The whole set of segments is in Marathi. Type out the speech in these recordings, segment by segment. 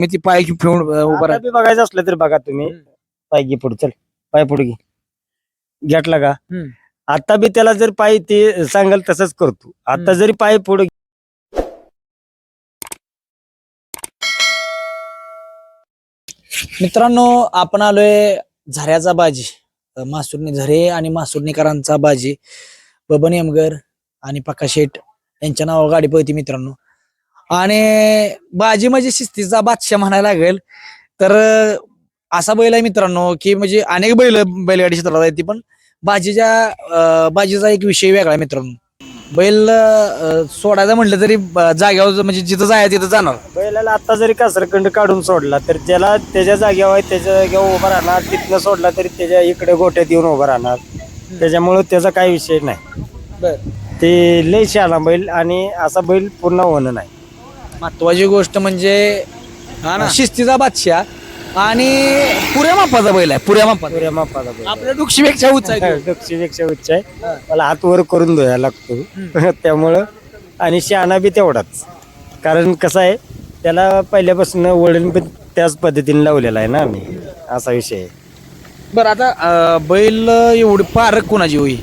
मी ती पाय फिरून उभं आता राहत बी बघायचं असलं तर बघा तुम्ही. पाय घे पुढे चल. पाय पुढे घे. घेतला का? हम्म. आता बी त्याला जर पाय ते सांगाल तसंच करतो आता. जरी पाय पुढे मित्रांनो आपण आलोय झऱ्याचा बाजी. मासुर्णी झरे आणि मासुर्णीकरांचा बाजी. बबन यमगर आणि पक्का शेठ यांच्या नावावर गाडी पळती मित्रांनो. आणि बाजी म्हणजे शिस्तीचा बादशाह म्हणायला लागेल. तर असा बैल आहे मित्रांनो की म्हणजे अनेक बैल बैलगाडी क्षेत्रात आहेत ती पण. बाजीच्या बाजीचा एक विषय वेगळा आहे मित्रांनो. बैल सोडायचं म्हटलं तरी जाग्यावर म्हणजे जिथं जायचं तिथं जाणार. बैलाला आता जरी कासरखंड काढून सोडला तर त्याला त्याच्या जागेवर आहे, त्याच्या जागेवर उभा राहणार. तिथनं सोडला तरी त्याच्या इकडे गोट्यात येऊन उभा राहणार. त्याच्यामुळं त्याचा काही विषय नाही. ते लय शहाणा बैल आणि असा बैल पूर्ण होणं नाही. महत्वाची गोष्ट म्हणजे शिस्तीचा बादशाह आणि पुऱ्या मापाचा बैल आहे पुऱ्या मापाचा. पुऱ्या मापाचा बैल आपल्या डुक्षीपेक्षा उंच आहे तो. दक्षिणेक्षा उच्च आहे. हा. मला हात वर करून धुवायला लागतो. त्यामुळं आणि शहाणा बी तेवढाच. कारण कसं आहे त्याला पहिल्यापासून वडील पण त्याच पद्धतीने लावलेला आहे ना आम्ही. असा विषय आहे. बरं आता अं, बैल एवढी पारक कोणाची होई?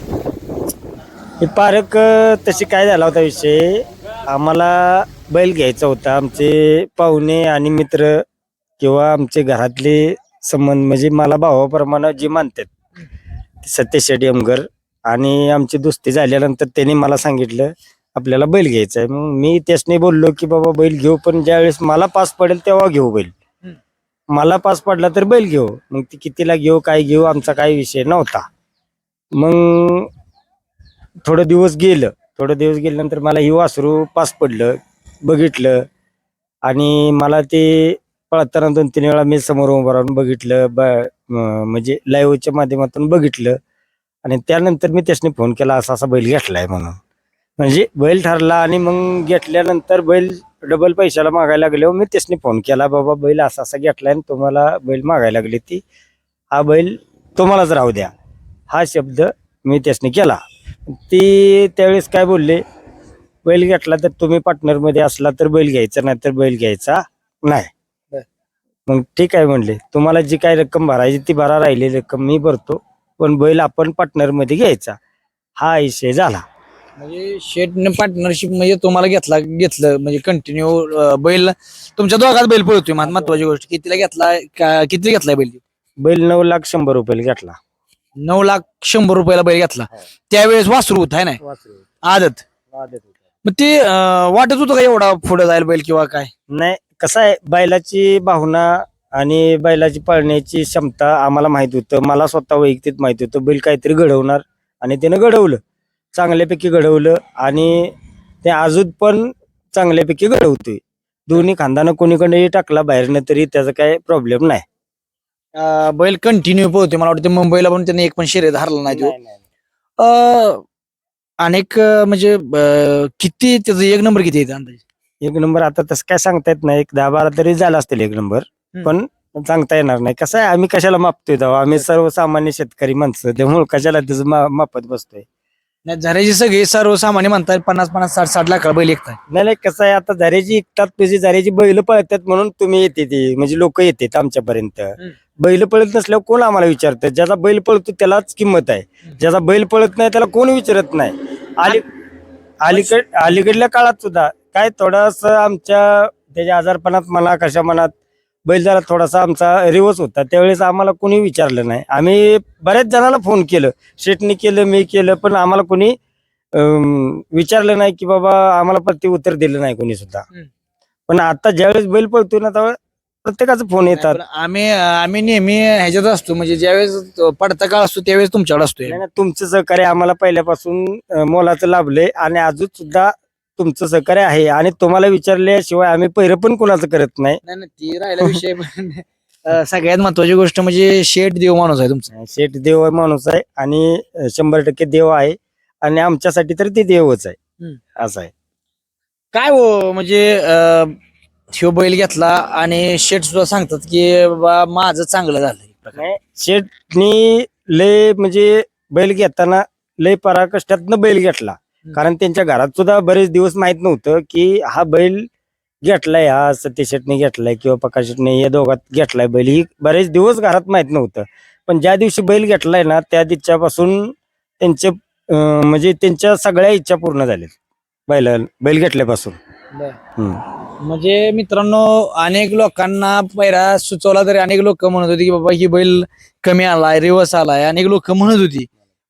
हे पारक अं, तशी काय झाला होता विषय? आम्हाला बैल घ्यायचा होता. आमचे पाहुणे आणि मित्र किंवा आमचे घरातले संबंध म्हणजे मला भावाप्रमाणे जे मानतात सत्यश शेट्टी आणि आमची दोस्ती झाल्यानंतर त्यांनी मला सांगितलं आपल्याला बैल घ्यायचा आहे. मग मी त्यासने बोललो की बाबा बैल घेऊ पण ज्यावेळेस मला पास पडेल तेव्हा घेऊ बैल. मला पास पडला तर बैल घेऊ. मग ती कितीला घेऊ काय घेऊ आमचा काही विषय नव्हता. मग थोडं दिवस गेलं. थोडं दिवस गेल्यानंतर मला ही वासरू पास पडलं. बघितलं. आणि मला ते पळताना दोन तीन वेळा मी समोर उभं राहून बघितलं ब म्हणजे लाईव्हच्या माध्यमातून बघितलं. आणि त्यानंतर मी त्यासनी फोन केला असा असा बैल घेतलाय म्हणून. म्हणजे बैल ठरला आणि मग घेतल्यानंतर बैल डबल पैशाला मागायला लागले मी त्यासनी फोन केला बाबा बैल असा असा घेतलाय आणि तुम्हाला बैल मागायला लागले ती. हा बैल तुम्हालाच राहू द्या. हा शब्द मी त्यासनी केला. ती त्यावेळेस काय बोलले बैल घेतला तर तुम्ही partner मध्ये असला तर बैल घ्यायचा नाही तर बैल घ्यायचा नाही. मग ठीक आहे म्हणले. तुम्हाला जी काय रक्कम भरायची ती भरा राहिली रक्कम मी भरतो. पण बैल आपण partner मध्ये घ्यायचा. हा विषय झाला. म्हणजे शेटने पार्टनरशिप म्हणजे तुम्हाला घेतला घेतलं म्हणजे कंटिन्यू बैल तुमच्या दोघात बैल पळतोय. महत्- महत्वाची गोष्ट कितीला घेतला किती घेतलाय बैल? बैल नऊ लाख शंभर रुपये घेतला. नऊ लाख शंभर रुपयाला बैल घेतला. हो. त्यावेळेस वासरू होत आहे ना आदत. मग ते अं, वाटत होतं का एवढा पुढे जायला बैल किंवा काय? नाही कसं आहे बैलाची भावना आणि बैलाची पळण्याची क्षमता आम्हाला माहीत होतं. मला स्वतः वैयक्तिक माहीत होतं. बैल काहीतरी घडवणार आणि त्यानं घडवलं. चांगल्यापैकी घडवलं आणि ते अजून पण चांगल्यापैकी घडवतोय. दोन्ही खांदानं कोणीकडे टाकला बाहेरनं तरी त्याचा काय प्रॉब्लेम नाही. अं, बैल कंटिन्यू पळतोय. मला वाटतं मुंबईला पण त्याने एक पण शर्यत हरला नाही तो. अं, अनेक अं, म्हणजे अं, किती त्याचं एक नंबर किती येते अंदाजे? एक नंबर आता तसं काय सांगता येत नाही. एक दहा बारा तरी झाला असतील एक नंबर. हम्म. पण सांगता येणार नाही. कसं आहे आम्ही कशाला मापतोय तेव्हा? आम्ही सर्वसामान्य शेतकरी माणसं. त्यामुळे कशाला त्याचं मा- मापत बसतोय? नाही झऱ्याचे सगळे सर्वसामान्य म्हणतात पन्नास पन्नास साठ साठ लाख बैल एकताय नाही नाही कसं आहे आता झऱ्याची इकतात तुझी झऱ्याची बैल पळतात म्हणून तुम्ही येते ती. म्हणजे लोक येतात आमच्यापर्यंत. बैल पळत नसल्यावर कोण आम्हाला विचारतं? ज्याचा बैल पळतो त्यालाच किंमत आहे. ज्याचा बैल पळत नाही त्याला कोण विचारत नाही? अली अलीकड अलीकडल्या काळात सुद्धा काय थोडस आमच्या त्याच्या आजारपणात म्हणा कशा मनात बैल जरा थोडासा आमचा रिवर्स होता. त्यावेळेस आम्हाला कोणी विचारलं नाही. आम्ही बऱ्याच जणांना फोन केलं. शेटनी केलं मी केलं पण आम्हाला कोणी विचारलं नाही की बाबा आम्हाला प्रति उत्तर दिलं नाही कोणी सुद्धा. हम्म. पण आता ज्यावेळेस बैल पळतोय ना तेव्हा प्रत्येकाचा फोन येतात. पण आम्ही आम्ही नेहमी ह्याच्यात असतो म्हणजे ज्यावेळेस पडता काळ असतो त्यावेळेस तुमच्याकडे नाही, नाही, तुमचं सहकार्य आम्हाला पहिल्यापासून अं, मोलाचं लाभलंय आणि अजून सुद्धा तुमचं सहकार्य आहे. आणि तुम्हाला विचारल्याशिवाय आम्ही पहिरं पण कुणाचं करत नाही. नाही नाही ती राहिला विषय पण अं, सगळ्यात महत्वाची गोष्ट म्हणजे शेठ देव माणूस आहे तुमचा. शेठ देव माणूस आहे आणि अं, शंभर टक्के देव आहे. आणि आमच्यासाठी तर ते देवच आहे. हम्म. असं आहे. काय हो म्हणजे अं, ह्यो बैल घेतला आणि शेठ सुद्धा सांगतात की बाबा माझं चांगलं झालंय नाही, शेठनी लय म्हणजे बैल घेताना लय पराकष्टातनं बैल घेतला. कारण त्यांच्या घरात सुद्धा बरेच दिवस माहीत नव्हतं की हा बैल घेतलाय हा सतीश शेटने घेतलाय किंवा प्रकाश शेटने या दोघात घेतलाय बैल. ही बरेच दिवस घरात माहीत नव्हतं. पण ज्या दिवशी बैल घेतलाय ना त्या दिवसापासून त्यांचे अं, म्हणजे त्यांच्या सगळ्या इच्छा पूर्ण झाल्या बैल बैल घेतल्यापासून. हम्म. म्हणजे मित्रांनो अनेक लोकांना पैरा सुचवला तरी अनेक लोक म्हणत होती की बाबा ही बैल कमी आलाय रिवर्स आलाय. अनेक लोक म्हणत होती.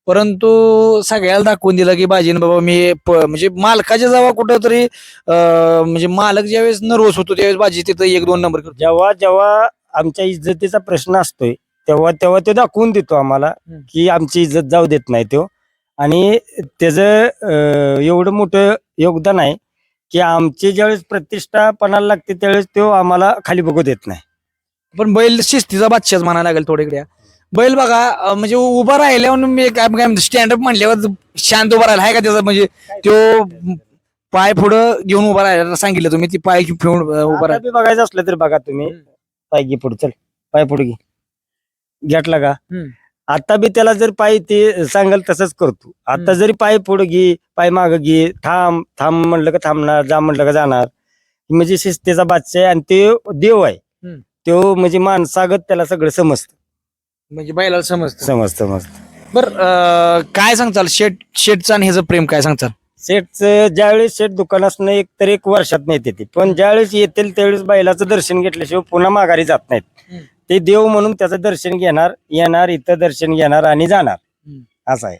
परंतु सगळ्याला दाखवून दिलं की बाजीन बाबा मी म्हणजे मालकाच्या जेव्हा कुठं तरी म्हणजे मालक ज्यावेळेस नर्वस होतो त्यावेळेस बाजी तिथं एक दोन नंबर करतो. जेव्हा जेव्हा आमच्या इज्जतीचा प्रश्न असतोय तेव्हा तेव्हा ते दाखवून देतो आम्हाला. की आमची इज्जत जाऊ देत नाही तो. आणि त्याचं एवढं मोठं योगदान आहे की आमची ज्यावेळेस प्रतिष्ठा पणाला लागते त्यावेळेस तो आम्हाला खाली बघू देत नाही. पण बैल शिस्तीचा बादशाच म्हणायला लागेल थोडेकडे बैल बघा अं, म्हणजे उभा राहिल्यावर मी काय काय स्टँडअप म्हणल्यावर शांत उभा राहिला. आहे का त्याचा? म्हणजे तो पाय पुढं घेऊन उभा राहायला सांगितलं तुम्ही ती पाय घेऊन उभा आता राहिला. बी बघायचं असलं तर बघा तुम्ही. पाय घे पुढे चल. पाय पुढे घे. घेतला का? हम्म. आता बी त्याला जर पाय ते सांगाल तसंच करतो. आता. जरी पाय पुढे घे पाय माग घे थांब थांब म्हणलं का थांबणार जा म्हणलं का जाणार. म्हणजे शिस्तीचा बादशाह आहे आणि ते देव आहे. हम्म. तो म्हणजे माणसागत त्याला सगळं समजतं. म्हणजे बैलाला समजतं. समजतं समजतं. बर काय सांगचाल शेट शेटचं आणि ह्याचं प्रेम काय सांगचाल शेठचं ज्यावेळेस शेठ दुकानासनं एक तर एक वर्षात नाही येते पण ज्यावेळेस येतील त्यावेळेस बैलाचं दर्शन घेतल्याशिवाय पुन्हा माघारी जात नाहीत. हम्म. ते देव म्हणून त्याचं दर्शन घेणार येणार इथं दर्शन घेणार आणि जाणार. असं आहे.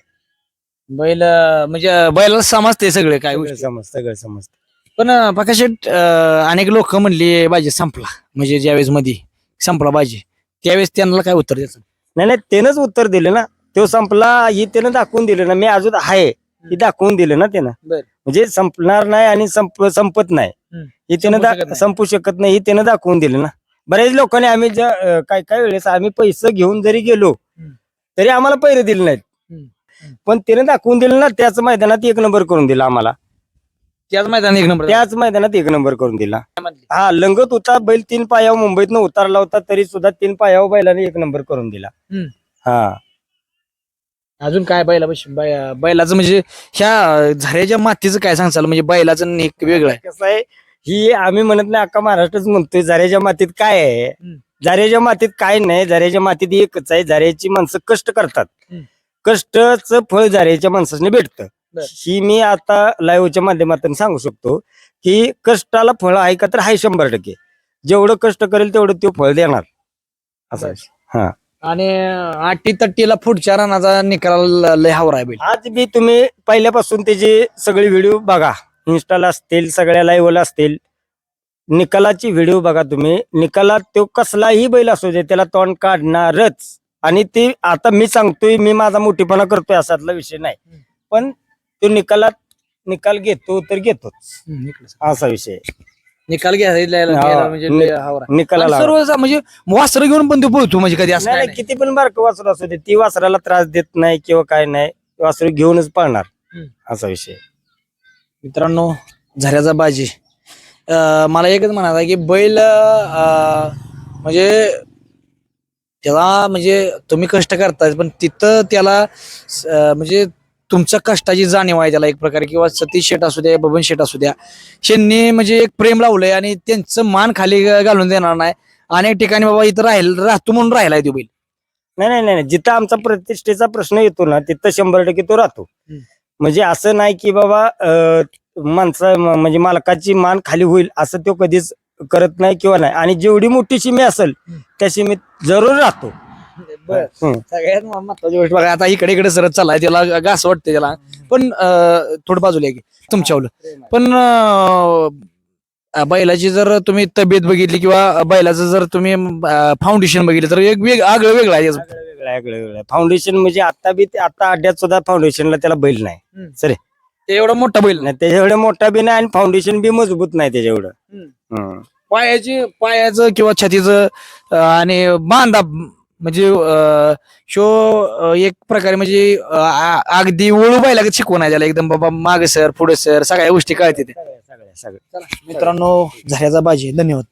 बैल अं, म्हणजे अं, बैलाला समजते सगळे काय सगळं गोष्टी. समज सगळं समजतं. पण अं, प्रकाश अं, अनेक लोक म्हणली बाजी संपला. म्हणजे ज्यावेळेस मध्ये संपला बाजी त्यावेळेस त्यांना काय उत्तर द्यायचं नाही नाही त्यानंच उत्तर दिलं ना. तो संपला ही त्यानं दाखवून दिलं ना. मी अजून आहे ही दाखवून दिलं ना त्यानं. बर. म्हणजे संपणार नाही आणि संप संपत नाही. हम्म. हे त्यानं संपू शकत दा- नाही. संपू शकत नाही हे त्यानं दाखवून दिलं ना. बऱ्याच लोकांनी आम्ही ज्या अं, काय काय वेळेस आम्ही पैसे घेऊन जरी गेलो हम्म. तरी आम्हाला पैरे दिले नाहीत. हम्म. पण त्यानं दाखवून दिलं ना त्याच मैदानात एक नंबर करून दिला आम्हाला. त्याच मैदान एक नंबर त्याच मैदानात एक नंबर करून दिला. हा लंगत होता बैल तीन पायावर मुंबईतनं उतारला होता तरी सुद्धा तीन पायावर बैलाने एक नंबर करून दिला. हम्म. हा. अजून काय बैला बैलाचं म्हणजे ह्या झऱ्याच्या मातीचं काय सांगचाल म्हणजे बैलाचं एक वेगळं आहे. कसं आहे? ही आम्ही म्हणत नाही अख्खा महाराष्ट्रच म्हणतोय झऱ्याच्या मातीत काय आहे. झऱ्याच्या मातीत काय नाही झऱ्याच्या मातीत एकच आहे झऱ्याची माणसं कष्ट करतात. कष्टच फळ झऱ्याच्या माणसाने भेटतं. ही मी आता लाईव्हच्या माध्यमातून सांगू शकतो की कष्टाला फळ आहे का तर आहे शंभर टक्के. जेवढं कष्ट करेल तेवढं तो फळ देणार. असं आहे. हा. आणि आटी तट्टीला पुढच्या रानाचा निकाल लय हावर आहे आज बी तुम्ही पहिल्यापासून त्याचे सगळे व्हिडिओ बघा. इन्स्टाला असतील सगळ्या लाईव्हला असतील निकालाची व्हिडिओ बघा तुम्ही निकालात तो कसलाही बैल असू दे त्याला तोंड काढणारच आणि ते आता मी सांगतोय मी माझा मोठेपणा करतोय असातला विषय नाही. पण तो निकालात निकाल घेतो तर घेतोच. असा विषय आहे. निकाल घ्यायला हा, म्हणजे हावर. निकालाला आणि सर्व म्हणजे वासर घेऊन पण तो पळतो म्हणजे कधी असं नाही, किती पण बारकं वासरू असू दे ती वासराला त्रास देत नाही किंवा काय नाही वासरू घेऊनच पळणार हम्म. असा विषय आहे. मित्रांनो झऱ्याचा बाजी मला एकच म्हणायचं की बैल म्हणजे त्याला म्हणजे तुम्ही कष्ट करताय पण तिथं त्याला म्हणजे तुमच्या कष्टाची जाणीव आहे त्याला एक प्रकारे किंवा सतीश शेट असू द्या बबन शेट असू द्या शेंनी म्हणजे एक प्रेम लावलंय आणि त्यांचं मान खाली घालून देणार नाही अनेक ठिकाणी बाबा इथं राहील राहतो म्हणून राहिलाय तो बैल नाही नाही नाही. जिथं आमचा प्रतिष्ठेचा प्रश्न येतो ना तिथं शंभर टक्के तो राहतो. म्हणजे असं नाही की बाबा माणसा म्हणजे मालकाची मान खाली होईल असं तो कधीच करत नाही किंवा नाही. आणि जेवढी मोठी शिमी असेल. त्याशी मी जरूर राहतो. सगळ्यात महत्वाची गोष्ट बघा आता इकडे इकडे सरत चाललाय त्याला घास वाटते त्याला. पण थोडं बाजूला की तुमच्यावलं. पण बैलाची जर तुम्ही तब्येत बघितली किंवा बैलाचं जर तुम्ही फाउंडेशन बघितलं तर एक वेग आगळं वेगळं आहे. त्याचं. वेगळं वेगळं आहे, वेगळं वेगळं फाउंडेशन म्हणजे आता बी ते- आता अड्ड्यात सुद्धा फाउंडेशनला त्याला बैल नाही. सरे ते एवढा मोठा बैल नाही त्याच्या एवढा मोठा बी नाही आणि फाउंडेशन बी मजबूत नाही त्याच्या एवढं हम्म. हम्म. पायाची पायाचं किंवा छातीचं अं, आणि बांधा म्हणजे अं, शो अं, एक प्रकारे म्हणजे अं, आ- अगदी वळू बैला शिकवून आहे त्याला एकदम बाबा मागे सर पुढे सर सगळ्या गोष्टी कळते ते सगळ्या सगळ्या सगळ्या मित्रांनो झऱ्याचा बाजी धन्यवाद